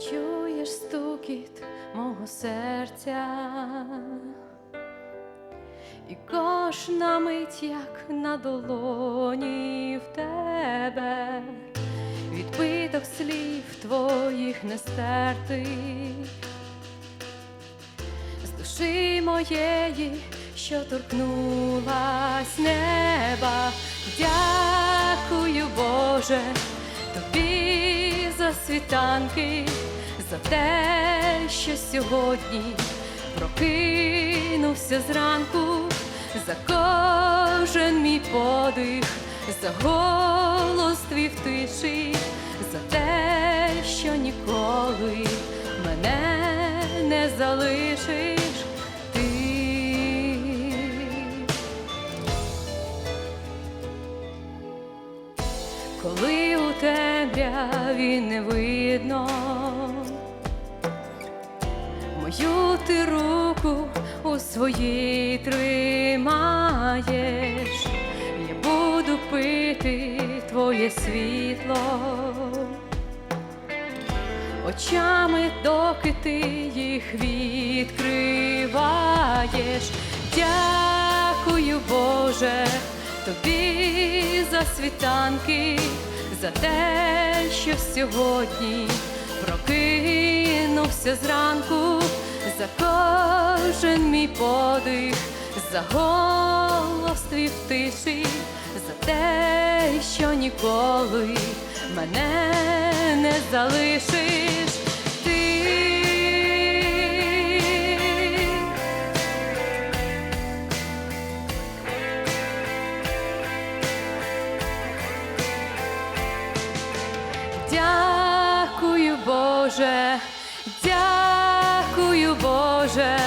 чуєш стукіт мого серця, і кожна мить, як на долоні в тебе, відбиток слів твоїх нестертих, з душі моєї, що торкнулась неба. Дякую, Боже, тобі за світанки, за те, що сьогодні прокинувся зранку, за кожен мій подих, за голос твій в за те, що ніколи мене не залишиш коли у темряві не видно, мою ти руку у своїй тримаєш, я буду пити твоє світло. Очами, доки ти їх відкриваєш, дякую, Боже, тобі за світанки, за те, що сьогодні прокинувся зранку, за кожен мій подих, за голос твій в тиші, за те, що ніколи мене не залишиш Боже, дякую, Боже,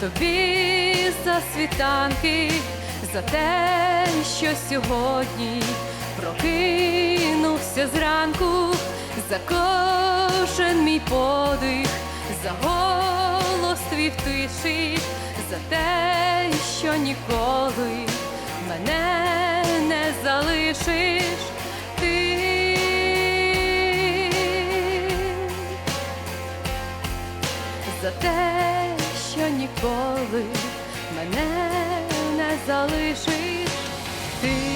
тобі за світанки, за те, що сьогодні прокинувся зранку, за кожен мій подих, за голос твій в за те, що ніколи мене не залишиш за те, що ніколи мене не залишиш ти.